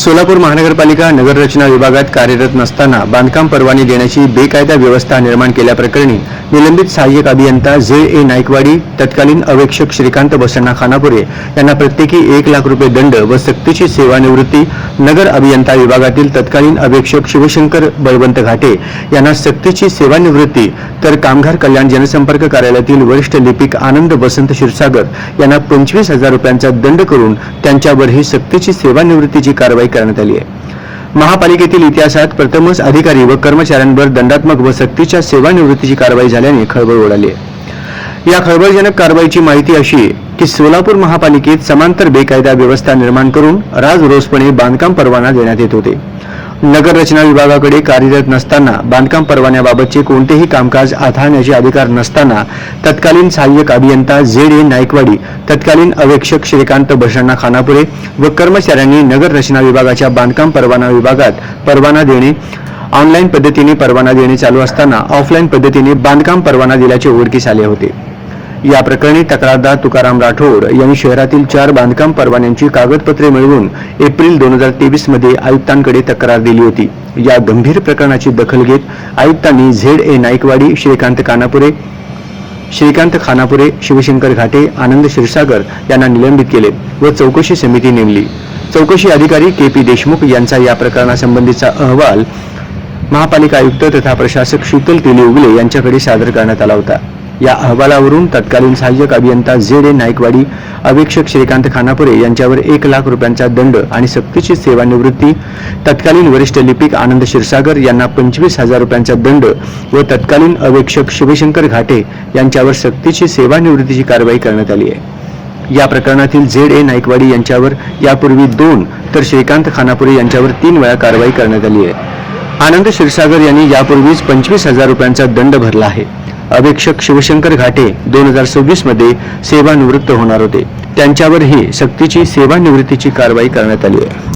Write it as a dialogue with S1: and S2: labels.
S1: सोलापूर महानगरपालिका नगररचना विभागात कार्यरत नसताना बांधकाम परवाने देण्याची बेकायदा व्यवस्था निर्माण केल्याप्रकरणी निलंबित सहाय्यक अभियंता जे ए नाईकवाडी तत्कालीन अवेक्षक श्रीकांत बसण्णा खानापुरे यांना प्रत्येकी एक लाख रुपये दंड व सक्तीची सेवानिवृत्ती नगर अभियंता विभागातील तत्कालीन अवेक्षक शिवशंकर बळवंत घाटे यांना सक्तीची सेवानिवृत्ती तर कामगार कल्याण जनसंपर्क कार्यालयातील वरिष्ठ लिपिक आनंद वसंत क्षीरसागर यांना पंचवीस हजार रुपयांचा दंड करून त्यांच्यावरही सक्तीची सेवानिवृत्तीची कारवाई करण्यात आली आहे. महापालिकेतील इतिहासात प्रथमच अधिकारी व कर्मचाऱ्यांवर दंडात्मक व सक्तीच्या सेवानिवृत्तीची कारवाई झाल्याने खळबळ उडाली आहे. या खळबळजनक कारवाईची माहिती अशी की सोलापूर महापालिकेत समांतर बेकायदा व्यवस्था निर्माण करून राजरोसपणे बांधकाम परवाना देण्यात येत होते. नगररचना विभागाकडे कार्यरत नसताना बांधकाम परवान्याबाबतचे कोणतेही कामकाज हाताळण्याचे अधिकार नसताना तत्कालीन सहाय्यक अभियंता झेड ए नाईकवाडी तत्कालीन अवेक्षक श्रीकांत बशांना खानापुरे व कर्मचाऱ्यांनी नगररचना विभागाच्या बांधकाम परवाना विभागात परवाना देणे ऑनलाईन पद्धतीने परवाना देणे चालू असताना ऑफलाईन पद्धतीने बांधकाम परवाना दिल्याचे उघडकीस आले होते. या प्रकरणी तक्रारदार तुकाराम राठोड यांनी शहरातील चार बांधकाम परवान्यांची कागदपत्रे मिळवून एप्रिल दोन हजार तेवीसमध्ये आयुक्तांकडे तक्रार दिली होती. या गंभीर प्रकरणाची दखल घेत आयुक्तांनी झेड ए नाईकवाडी श्रीकांत कानापुरे श्रीकांत खानापुरे शिवशंकर घाटे आनंद क्षीरसागर यांना निलंबित केले व चौकशी समिती नेमली. चौकशी अधिकारी के पी देशमुख यांचा या प्रकरणासंबंधीचा अहवाल महापालिका आयुक्त तथा प्रशासक शीतल तेली उगले यांच्याकडे सादर करण्यात आला होता. या अहवालावरून तत्कालीन सहाय्यक अभियंता झेड ए नाईकवाडी अवेक्षक श्रीकांत खानापुरे यांच्यावर एक लाख रुपयांचा दंड आणि सक्तीची सेवानिवृत्ती तत्कालीन वरिष्ठ लिपिक आनंद क्षीरसागर यांना पंचवीस हजार रुपयांचा दंड व तत्कालीन अवेक्षक शिवशंकर घाटे यांच्यावर सक्तीची सेवानिवृत्तीची कारवाई करण्यात आली आहे. या प्रकरणातील झेड ए नाईकवाडी यांच्यावर यापूर्वी दोन तर श्रीकांत खानापुरे यांच्यावर तीन वेळा कारवाई करण्यात आली आहे. आनंद क्षीरसागर यांनी यापूर्वीच पंचवीस हजार रुपयांचा दंड भरला आहे. अधीक्षक शिवशंकर घाटे दोन हजार सव्वीसमध्ये सेवानिवृत्त होणार होते. त्यांच्यावरही सक्तीची सेवानिवृत्तीची कारवाई करण्यात आली आहे.